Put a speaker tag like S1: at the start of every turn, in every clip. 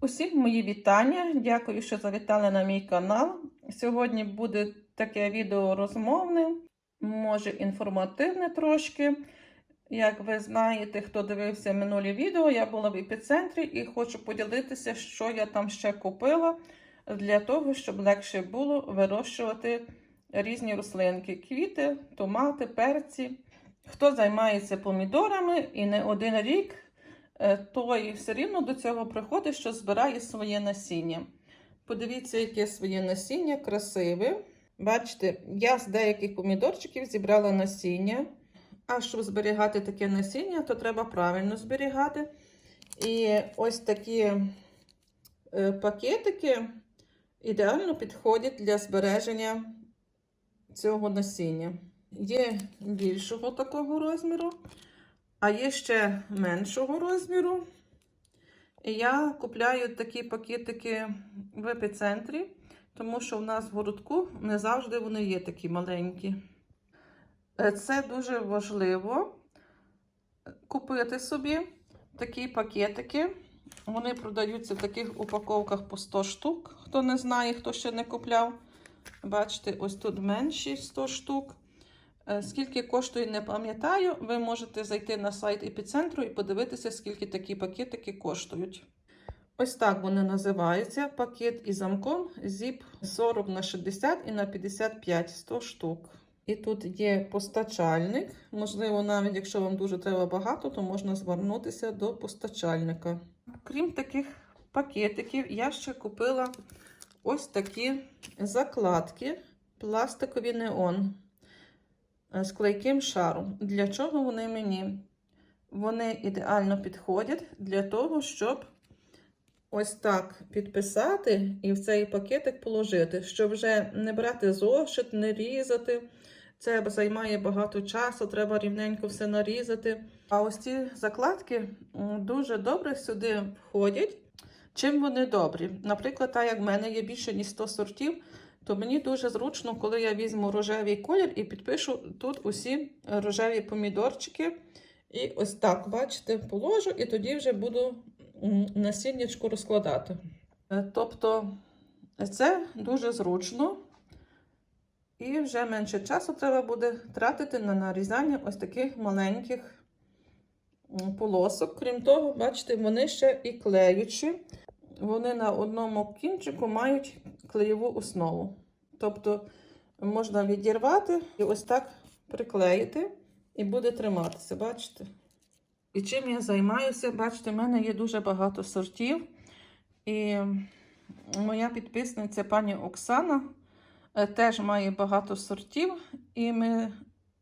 S1: Усім мої вітання. Дякую, що завітали на мій канал. Сьогодні буде таке відео розмовне, може інформативне трошки. Як ви знаєте, хто дивився минулі відео, я була в епіцентрі і хочу поділитися, що я там ще купила для того, щоб легше було вирощувати різні рослинки: квіти, томати, перці. Хто займається помідорами і не один рік, той все рівно до цього приходить, що збирає своє насіння. Подивіться, яке своє насіння красиве. Бачите, я з деяких помідорчиків зібрала насіння. А щоб зберігати таке насіння, то треба правильно зберігати. І ось такі е, пакетики ідеально підходять для збереження цього насіння. Є більшого такого розміру, а є ще меншого розміру. Я купляю такі пакетики в епіцентрі, тому що в нас в городку не завжди вони є такі маленькі. Е, Це дуже важливо купити собі такі пакетики. Вони продаються в таких упаковках по 100 штук. Хто не знає, хто ще не купляв. Бачите, ось тут менші 100 штук. Е, Скільки коштує, не пам'ятаю. Ви можете зайти на сайт епіцентру і подивитися, скільки такі пакетики коштують. Ось так вони називаються. Пакет із замком ZIP 40 на 60 і на 55 100 штук. І тут є постачальник. Можливо, навіть якщо вам дуже треба багато, то можна звернутися до постачальника. Крім таких пакетиків, я ще купила ось такі закладки, пластикові неон з клейким шаром. Для чого вони мені? Вони ідеально підходять для того, щоб ось так підписати і в цей пакетик положити, щоб вже не брати зошит, не різати. Це займає багато часу, треба рівненько все нарізати. А ось ці закладки дуже добре сюди входять. Чим вони добрі? Наприклад, так як в мене є більше ніж 100 сортів, то мені дуже зручно, коли я візьму рожевий колір і підпишу тут усі рожеві помідорчики. І ось так, бачите, положу, і тоді вже буду насіннячку розкладати. Е, Тобто, це дуже зручно. І вже менше часу треба буде тратити на нарізання ось таких маленьких полосок. Крім того, бачите, вони ще і клеючі. Вони на одному кінчику мають клеєву основу. Тобто можна відірвати і ось так приклеїти, і буде триматися, бачите? І чим я займаюся, бачите, в мене є дуже багато сортів. І моя підписниця пані Оксана теж має багато сортів, і ми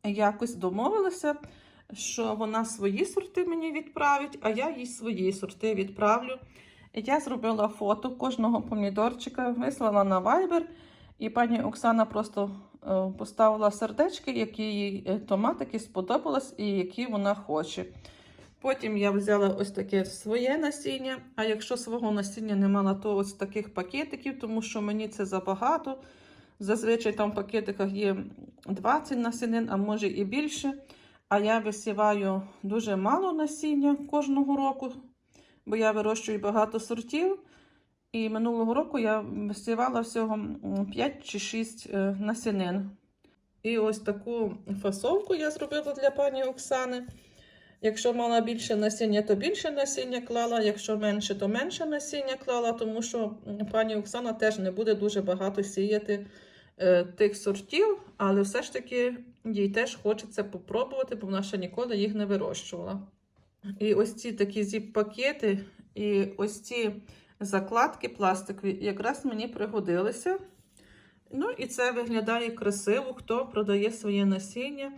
S1: якось домовилися, що вона свої сорти мені відправить, а я їй свої сорти відправлю. Я зробила фото кожного помідорчика, вислала на Viber, і пані Оксана просто поставила сердечки, які їй томатики сподобалось і які вона хоче. Потім я взяла ось таке своє насіння. А якщо свого насіння не мала, то ось таких пакетиків, тому що мені це забагато. Зазвичай там в пакетиках є 20 насінин, а може і більше. А я висіваю дуже мало насіння кожного року, бо я вирощую багато сортів. І минулого року я висівала всього 5 чи 6 насінин. І ось таку фасовку я зробила для пані Оксани. Якщо мала більше насіння, то більше насіння клала, якщо менше, то менше насіння клала, тому що пані Оксана теж не буде дуже багато сіяти е, тих сортів, але все ж таки їй теж хочеться попробувати, бо вона ще ніколи їх не вирощувала. І ось ці такі зіп-пакети, і ось ці закладки пластикові якраз мені пригодилися. Ну, і це виглядає красиво, хто продає своє насіння,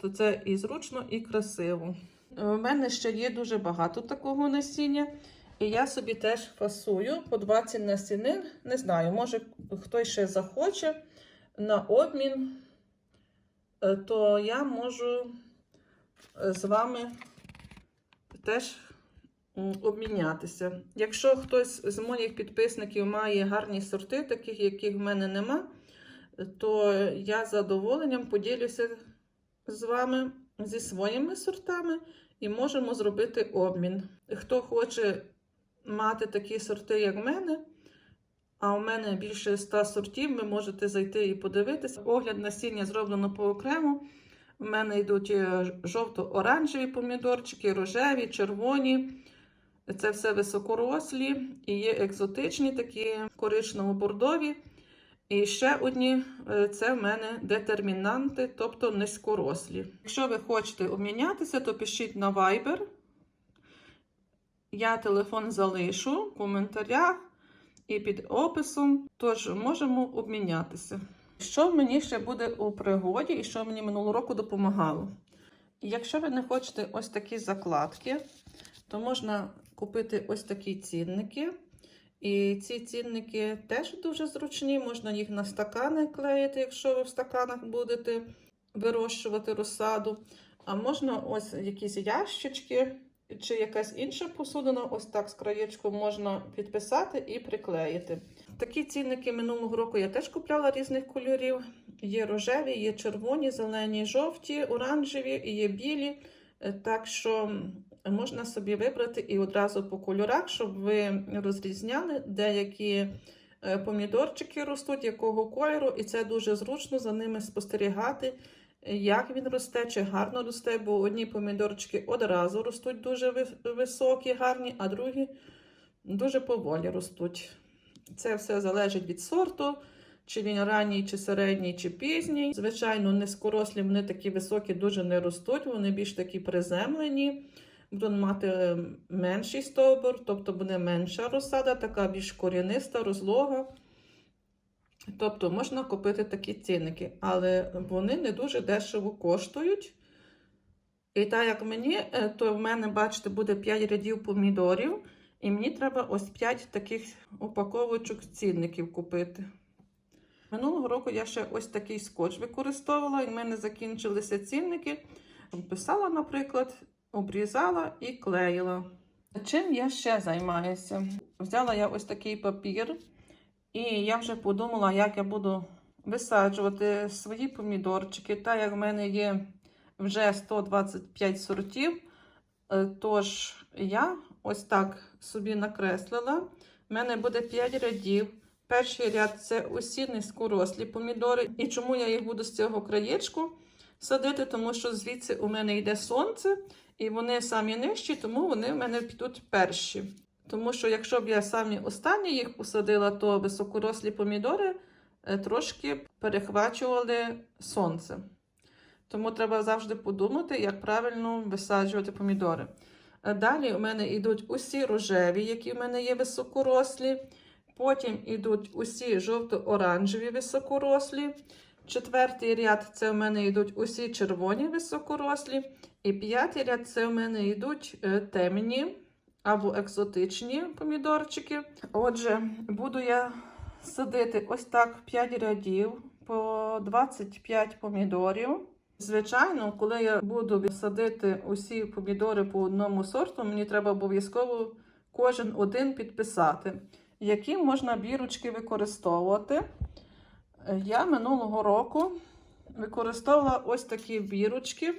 S1: то це і зручно, і красиво. У мене ще є дуже багато такого насіння. І я собі теж фасую по 20 насінин. Не знаю, може хтось ще захоче на обмін, е, то я можу е, з вами теж обмінятися. Якщо хтось з моїх підписників має гарні сорти, таких, яких в мене нема, то я з задоволенням поділюся з вами зі своїми сортами і можемо зробити обмін. Хто хоче мати такі сорти, як в мене, а у мене більше 100 сортів, ви можете зайти і подивитися. Огляд насіння зроблено по окремо. У мене йдуть е, жовто-оранжеві помідорчики, рожеві, червоні. Це все високорослі і є екзотичні, такі коричнево-бордові. І ще одні е, це в мене детермінанти, тобто низькорослі. Якщо ви хочете обмінятися, то пишіть на Viber. Я телефон залишу в коментарях і під описом, тож можемо обмінятися. Що мені ще буде у пригоді і що мені минулого року допомагало? Якщо ви не хочете ось такі закладки, то можна купити ось такі цінники. І ці цінники теж дуже зручні, можна їх на стакани клеїти, якщо ви в стаканах будете вирощувати розсаду. А можна ось якісь ящички чи якась інша посудина, ось так з краєчку можна підписати і приклеїти. Такі цінники минулого року я теж купляла різних кольорів. Є рожеві, є червоні, зелені, жовті, оранжеві, і є білі. Е, Так що можна собі вибрати і одразу по кольорах, щоб ви розрізняли, деякі е, помідорчики ростуть, якого кольору, і це дуже зручно за ними спостерігати, е, як він росте, чи гарно росте, бо одні помідорчики одразу ростуть дуже високі, гарні, а другі дуже поволі ростуть. Це все залежить від сорту, чи він ранній, чи середній, чи пізній. Звичайно, низькорослі вони такі високі дуже не ростуть, вони більш такі приземлені будуть мати е, менший стовбур, тобто буде менша розсада, така більш коряниста, розлога. Тобто можна купити такі цінники, але вони не дуже дешево коштують. І так як мені, е, то в мене, бачите, буде 5 рядів помідорів, і мені треба ось 5 таких упаковочок цінників купити. Минулого року я ще ось такий скотч використовувала, і в мене закінчилися цінники. Писала, наприклад, обрізала і клеїла. Чим я ще займаюся? Взяла я ось такий папір, і я вже подумала, як я буду висаджувати свої помідорчики. Так як в мене є вже 125 сортів, е, тож я ось так собі накреслила. У мене буде 5 рядів. Перший ряд це усі низькорослі помідори. І чому я їх буду з цього краєчку садити? Тому що звідси у мене йде сонце, і вони самі нижчі, тому вони в мене підуть перші. Тому що якщо б я самі останні їх посадила, то високорослі помідори е, трошки перехвачували сонце. Тому треба завжди подумати, як правильно висаджувати помідори. Е, Далі у мене йдуть усі рожеві, які в мене є високорослі. Потім йдуть усі жовто-оранжеві високорослі. Четвертий ряд це в мене йдуть усі червоні високорослі. І п'ятий ряд це в мене йдуть е, темні або екзотичні помідорчики. Отже, буду я садити ось так 5 рядів по 25 помідорів. Звичайно, коли я буду садити усі помідори по одному сорту, мені треба обов'язково кожен один підписати, які можна бірочки використовувати. Я минулого року використовувала ось такі бірочки.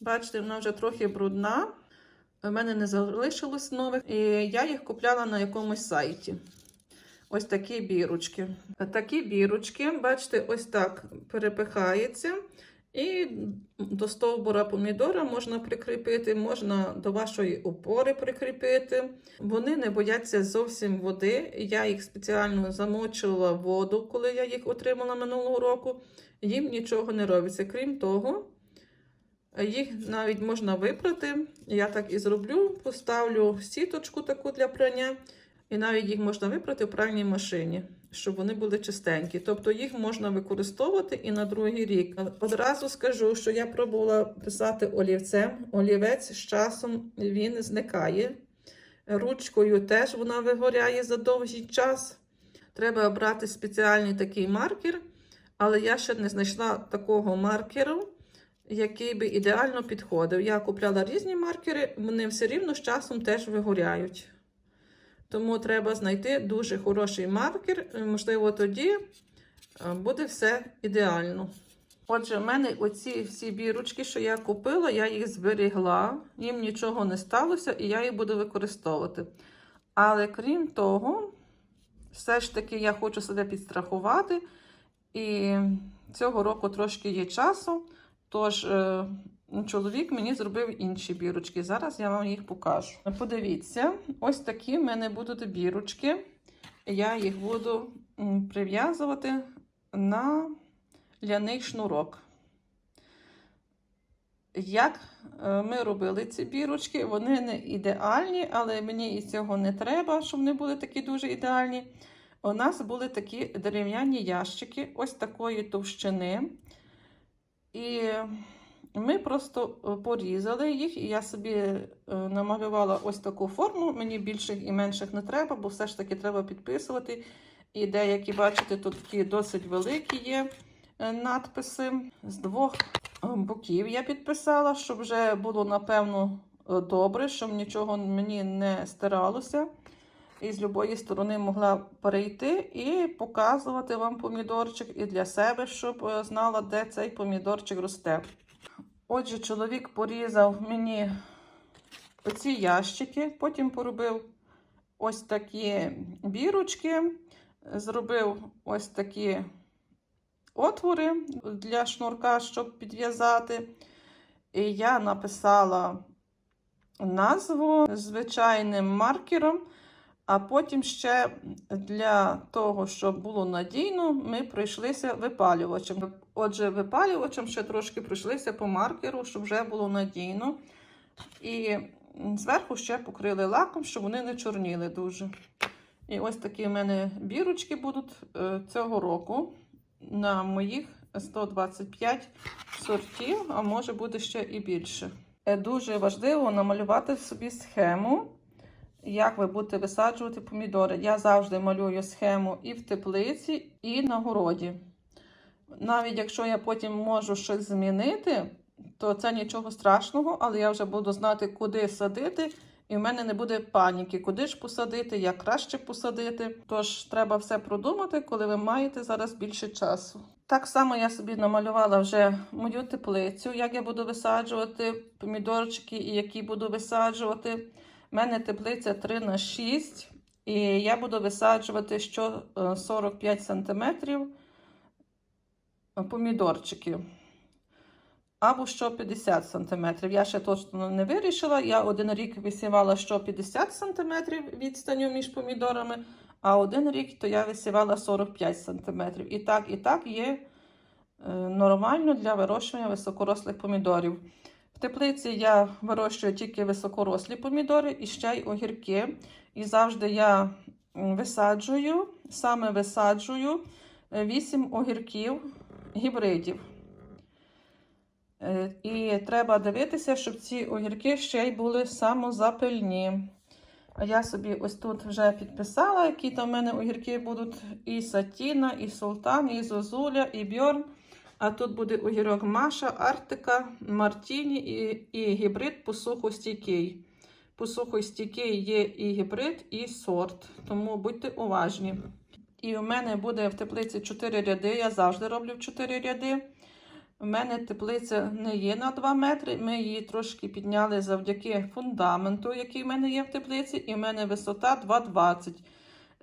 S1: Бачите, вона вже трохи брудна. У мене не залишилось нових, і я їх купляла на якомусь сайті. Ось такі бірочки. Такі бірочки, бачите, ось так перепихається. І до стовбура помідора можна прикріпити, можна до вашої опори прикріпити. Вони не бояться зовсім води. Я їх спеціально замочила в воду, коли я їх отримала минулого року. Їм нічого не робиться. Крім того, їх навіть можна випрати. Я так і зроблю. Поставлю сіточку таку для прання, і навіть їх можна випрати в пральній машині, щоб вони були чистенькі. Тобто їх можна використовувати і на другий рік. Одразу скажу, що я пробувала писати олівцем. Олівець з часом він зникає. Ручкою теж вона вигоряє за довгий час. Треба обрати спеціальний такий маркер, але я ще не знайшла такого маркеру який би ідеально підходив. Я купляла різні маркери, вони все рівно з часом теж вигоряють. Тому треба знайти дуже хороший маркер, можливо, тоді е, буде все ідеально. Отже, в мене оці всі бірочки, що я купила, я їх зберігла, їм нічого не сталося, і я їх буду використовувати. Але крім того, все ж таки я хочу себе підстрахувати. І цього року трошки є часу. Тож е, чоловік мені зробив інші бірочки. Зараз я вам їх покажу. Подивіться, ось такі в мене будуть бірочки. Я їх буду прив'язувати на ляний шнурок. Як е, ми робили ці бірочки, вони не ідеальні, але мені і цього не треба, щоб вони були такі дуже ідеальні. У нас були такі дерев'яні ящики, ось такої товщини. І ми просто е, порізали їх, і я собі е, намалювала ось таку форму. Мені більших і менших не треба, бо все ж таки треба підписувати. І деякі, бачите, тут такі досить великі є е, надписи. З двох боків я підписала, щоб вже було, напевно, добре, щоб нічого мені не стиралося. І з любої сторони могла перейти і показувати вам помідорчик і для себе, щоб знала, де цей помідорчик росте. Отже, чоловік порізав мені оці ящики, потім поробив ось такі бірочки, зробив ось такі отвори для шнурка, щоб підв'язати. І я написала назву звичайним маркером. А потім ще для того, щоб було надійно, ми пройшлися випалювачем. Отже, випалювачем ще трошки пройшлися по маркеру, щоб вже було надійно. І зверху ще покрили лаком, щоб вони не чорніли дуже. І ось такі в мене бірочки будуть е, цього року на моїх 125 сортів, а може буде ще і більше. Е, Дуже важливо намалювати собі схему як ви будете висаджувати помідори. Я завжди малюю схему і в теплиці, і на городі. Навіть якщо я потім можу щось змінити, то це нічого страшного, але я вже буду знати, куди садити, і в мене не буде паніки, куди ж посадити, як краще посадити. Тож треба все продумати, коли ви маєте зараз більше часу. Так само я собі намалювала вже мою теплицю, як я буду висаджувати помідорчики і які буду висаджувати. У мене теплиця 3 на 6 і я буду висаджувати що 45 см помідорчики. Або що 50 см. Я ще точно не вирішила. Я один рік висівала що 50 см відстаню між помідорами, а один рік то я висівала 45 см. І так, і так є е, нормально для вирощування високорослих помідорів. В теплиці я вирощую тільки високорослі помідори і ще й огірки. І завжди я висаджую, саме висаджую 8 огірків гібридів. Е, І треба дивитися, щоб ці огірки ще й були самозапильні. А я собі ось тут вже підписала, які там в мене огірки будуть і Сатіна, і Султан, і Зозуля, і Бьорн. А тут буде огірок Маша, Артика, Мартіні і і гібрид посухостійкий. Посухостійкий є і гібрид, і сорт, тому будьте уважні. І у мене буде в теплиці 4 ряди. Я завжди роблю 4 ряди. У мене теплиця не є на 2 метри. Ми її трошки підняли завдяки фундаменту, який в мене є в теплиці, і в мене висота 2,20.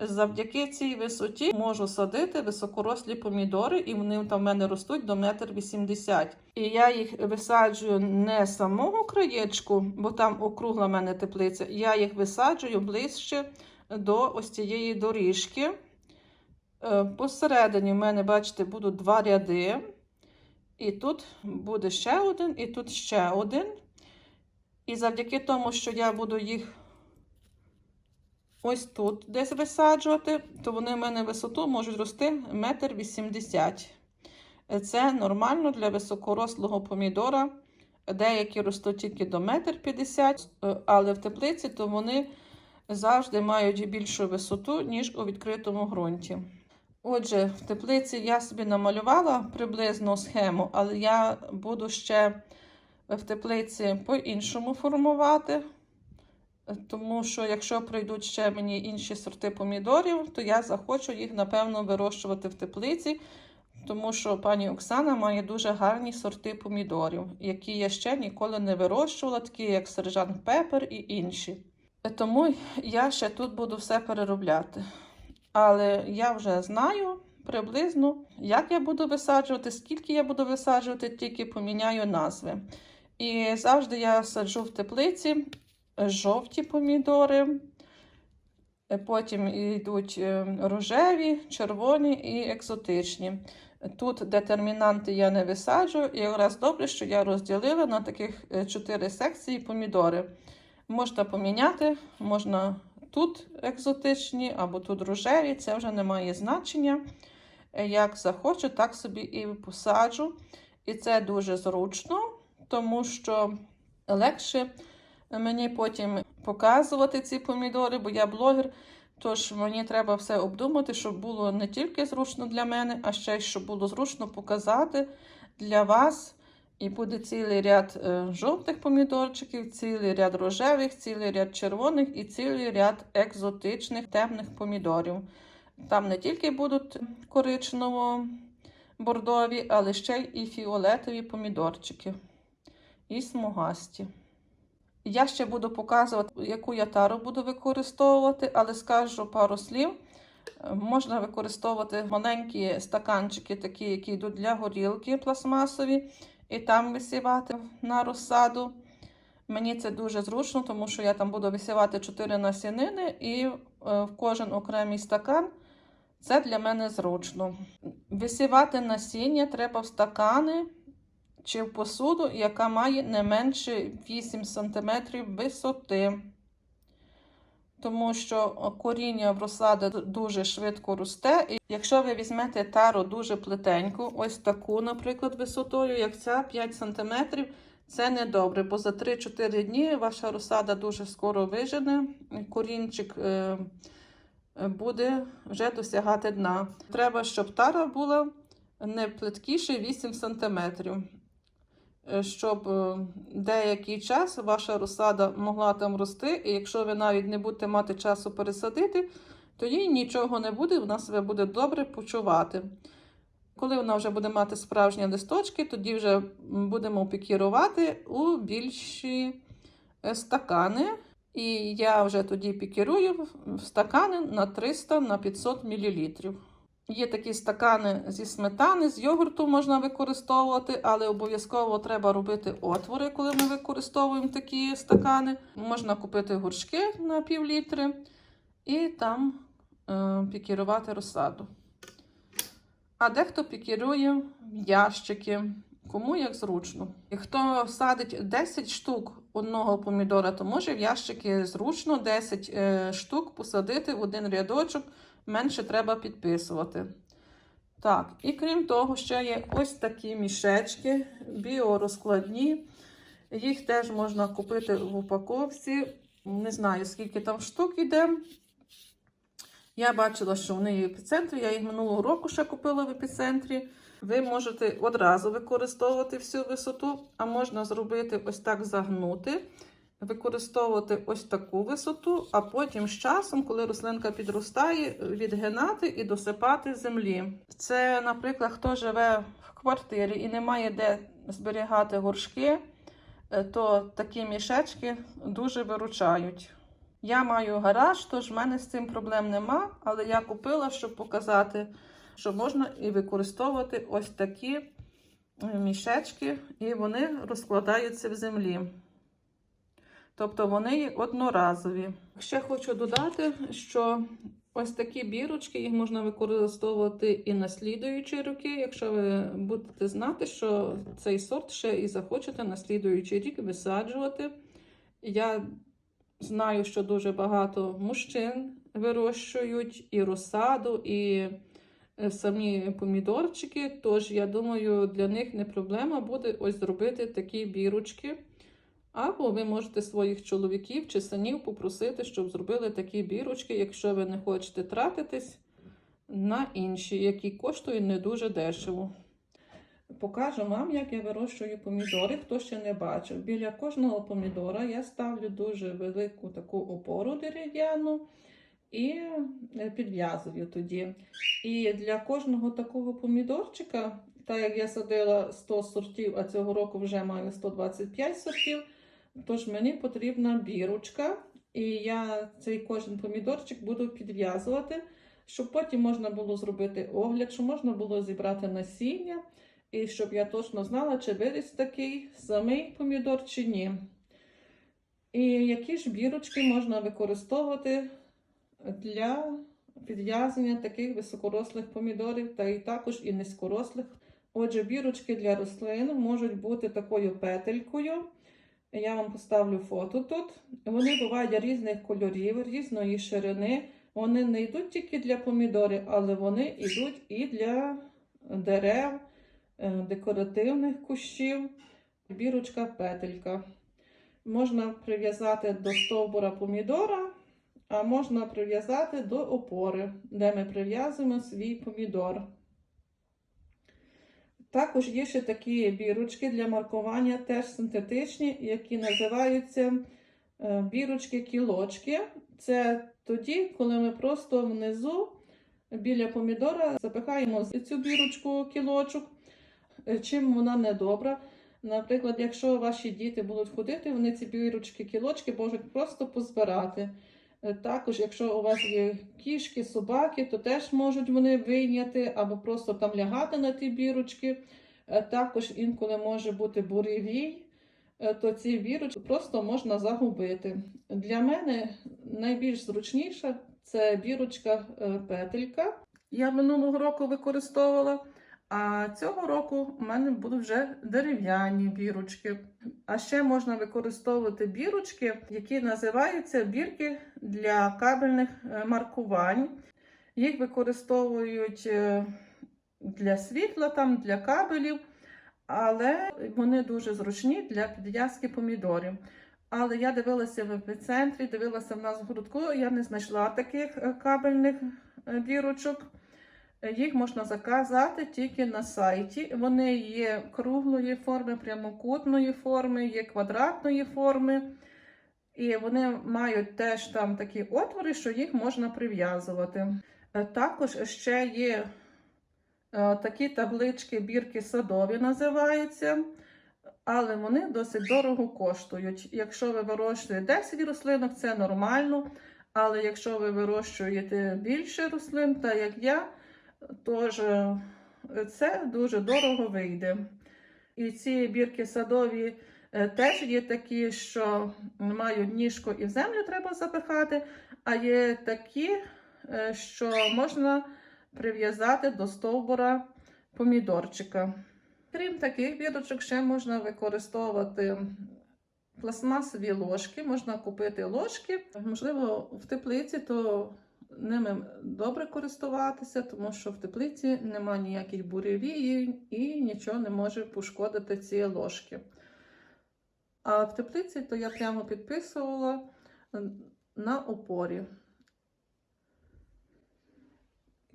S1: Завдяки цій висоті можу садити високорослі помідори, і вони там в мене ростуть до 1,80 м. І я їх висаджую не з самого краєчку, бо там округла в мене теплиця. Я їх висаджую ближче до ось цієї доріжки. Е, посередині в мене, бачите, будуть два ряди. І тут буде ще один, і тут ще один. І завдяки тому, що я буду їх ось тут десь висаджувати, то вони в мене висоту можуть рости 1,80 м. Це нормально для високорослого помідора. Деякі ростуть тільки до 1,50 м, але в теплиці то вони завжди мають більшу висоту, ніж у відкритому ґрунті. Отже, в теплиці я собі намалювала приблизну схему, але я буду ще в теплиці по-іншому формувати. Тому що, якщо прийдуть ще мені інші сорти помідорів, то я захочу їх, напевно, вирощувати в теплиці, тому що пані Оксана має дуже гарні сорти помідорів, які я ще ніколи не вирощувала, такі як сержант Пепер і інші. Тому я ще тут буду все переробляти. Але я вже знаю приблизно, як я буду висаджувати, скільки я буду висаджувати, тільки поміняю назви. І завжди я саджу в теплиці жовті помідори, е, потім йдуть е, рожеві, червоні і екзотичні. Тут детермінанти я не висаджую, і якраз добре, що я розділила на таких е, чотири секції помідори. Можна поміняти, можна тут екзотичні або тут рожеві, це вже не має значення. Е, Як захочу, так собі і посаджу. І це дуже зручно, тому що легше мені потім показувати ці помідори, бо я блогер. Тож мені треба все обдумати, щоб було не тільки зручно для мене, а ще й щоб було зручно показати для вас. І буде цілий ряд е, жовтих помідорчиків, цілий ряд рожевих, цілий ряд червоних і цілий ряд екзотичних темних помідорів. Там не тільки будуть коричнево-бордові, але ще й і фіолетові помідорчики, і смугасті. Я ще буду показувати, яку я тару буду використовувати, але скажу пару слів. Е, Можна використовувати маленькі стаканчики, такі, які йдуть для горілки пластмасові, і там висівати на розсаду. Мені це дуже зручно, тому що я там буду висівати 4 насінини і е, в кожен окремий стакан. Це для мене зручно. Висівати насіння треба в стакани чи в посуду, яка має не менше 8 см висоти. Тому що коріння в розсади дуже швидко росте. І якщо ви візьмете тару дуже плетеньку, ось таку, наприклад, висотою, як ця 5 см, це не добре, бо за 3-4 дні ваша розсада дуже скоро вижене, корінчик е, буде вже досягати дна. Треба, щоб тара була не плиткіше 8 см. Е, Щоб е, деякий час ваша розсада могла там рости, і якщо ви навіть не будете мати часу пересадити, то їй нічого не буде, вона себе буде добре почувати. Коли вона вже буде мати справжні листочки, тоді вже будемо пікірувати у більші е, стакани. І я вже тоді пікірую в стакани на 300 на 500 мл. Є такі стакани зі сметани, з йогурту можна використовувати, але обов'язково треба робити отвори, коли ми використовуємо такі стакани. Можна купити горшки на пів літри і там е, пікірувати розсаду. А дехто пікірує ящики, кому як зручно. І хто садить 10 штук одного помідора, то може в ящики зручно 10 е, штук посадити в один рядочок менше треба підписувати. Так, і крім того, ще є ось такі мішечки біорозкладні. Їх теж можна купити в упаковці. Не знаю, скільки там штук йде. Я бачила, що вони є в епіцентрі. Я їх минулого року ще купила в епіцентрі. Ви можете одразу використовувати всю висоту, а можна зробити ось так загнути використовувати ось таку висоту, а потім з часом, коли рослинка підростає, відгинати і досипати землі. Це, наприклад, хто живе в квартирі і не має де зберігати горшки, е, то такі мішечки дуже виручають. Я маю гараж, тож в мене з цим проблем нема, але я купила, щоб показати, що можна і використовувати ось такі е, мішечки, і вони розкладаються в землі. Тобто вони одноразові. Ще хочу додати, що ось такі бірочки їх можна використовувати і на слідуючі роки, якщо ви будете знати, що цей сорт ще і захочете на слідуючий рік висаджувати. Я знаю, що дуже багато мужчин вирощують і розсаду, і е, самі помідорчики. Тож, я думаю, для них не проблема буде ось зробити такі бірочки. Або ви можете своїх чоловіків чи синів попросити, щоб зробили такі бірочки, якщо ви не хочете тратитись на інші, які коштують не дуже дешево. Покажу вам, як я вирощую помідори, хто ще не бачив. Біля кожного помідора я ставлю дуже велику таку опору дерев'яну і е, підв'язую тоді. І для кожного такого помідорчика, так як я садила 100 сортів, а цього року вже маю 125 сортів. Тож мені потрібна бірочка І я цей кожен помідорчик буду підв'язувати, щоб потім можна було зробити огляд, щоб можна було зібрати насіння, і щоб я точно знала, чи виріс такий самий помідор чи ні. І які ж бірочки можна використовувати для підв'язання таких високорослих помідорів, та і також і низькорослих. Отже, бірочки для рослин можуть бути такою петелькою. Я вам поставлю фото тут. Вони бувають різних кольорів, різної ширини. Вони не йдуть тільки для помідорів, але вони йдуть і для дерев, е, декоративних кущів. Бірочка петелька. Можна прив'язати до стовбура помідора, а можна прив'язати до опори, де ми прив'язуємо свій помідор. Також є ще такі бірочки для маркування, теж синтетичні, які називаються е, бірочки-кілочки. Це тоді, коли ми просто внизу біля помідора запихаємо цю бірочку кілочок. Е, Чим вона не добра. Наприклад, якщо ваші діти будуть ходити, вони ці бірочки кілочки можуть просто позбирати. Е, Також, якщо у вас є кішки, собаки, то теж можуть вони вийняти або просто там лягати на ті бірочки. Е, Також інколи може бути буревій, е, то ці бірочки просто можна загубити. Для мене найбільш зручніша це бірочка е, петелька. Я минулого року використовувала. А цього року у мене будуть вже дерев'яні бірочки. А ще можна використовувати бірочки, які називаються бірки для кабельних е, маркувань. Їх використовують е, для світла, там, для кабелів, але вони дуже зручні для підв'язки помідорів. Але я дивилася в епіцентрі, дивилася в нас в грудку, я не знайшла таких е, кабельних бірочок. Їх можна заказати тільки на сайті. Вони є круглої форми, прямокутної форми, є квадратної форми. І вони мають теж там такі отвори, що їх можна прив'язувати. Е, Також ще є е, такі таблички, бірки садові називаються, але вони досить дорого коштують. Якщо ви вирощуєте 10 рослинок, це нормально. Але якщо ви вирощуєте більше рослин, так як я, Тож е, це дуже дорого вийде. І ці бірки садові е, теж є такі, що мають ніжку і в землю треба запихати, а є такі, е, що можна прив'язати до стовбура помідорчика. Крім таких бірочок, ще можна використовувати пластмасові ложки, можна купити ложки. Можливо, в теплиці, то ними добре користуватися, тому що в теплиці нема ніяких буревіїв і нічого не може пошкодити ці ложки. А в теплиці то я прямо підписувала на опорі.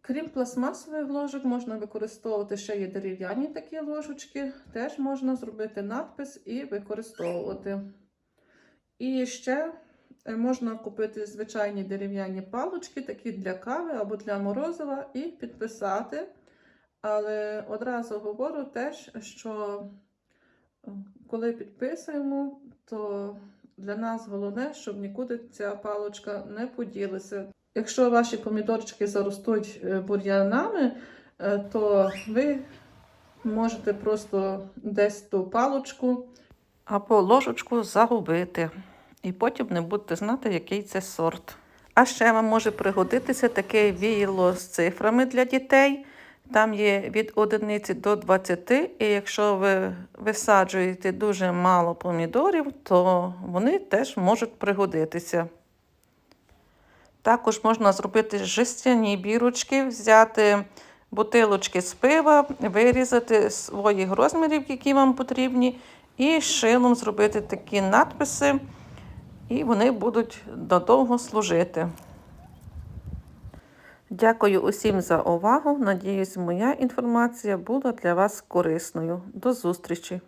S1: Крім пластмасових ложок, можна використовувати ще є дерев'яні такі ложечки, теж можна зробити надпис і використовувати. І ще Можна купити звичайні дерев'яні палочки, такі для кави або для морозива, і підписати. Але одразу говорю теж, що е, коли підписуємо, то для нас головне, щоб нікуди ця палочка не поділася. Якщо ваші помідорчики заростуть е, бур'янами, то ви можете просто десь ту палочку або ложечку загубити і потім не будете знати, який це сорт. А ще вам може пригодитися таке віяло з цифрами для дітей. Там є від 1 до 20, і якщо ви висаджуєте дуже мало помідорів, то вони теж можуть пригодитися. Також можна зробити жестяні бірочки, взяти бутилочки з пива, вирізати своїх розмірів, які вам потрібні, і шилом зробити такі надписи і вони будуть додовго служити. Дякую усім за увагу. Надіюсь, моя інформація була для вас корисною. До зустрічі!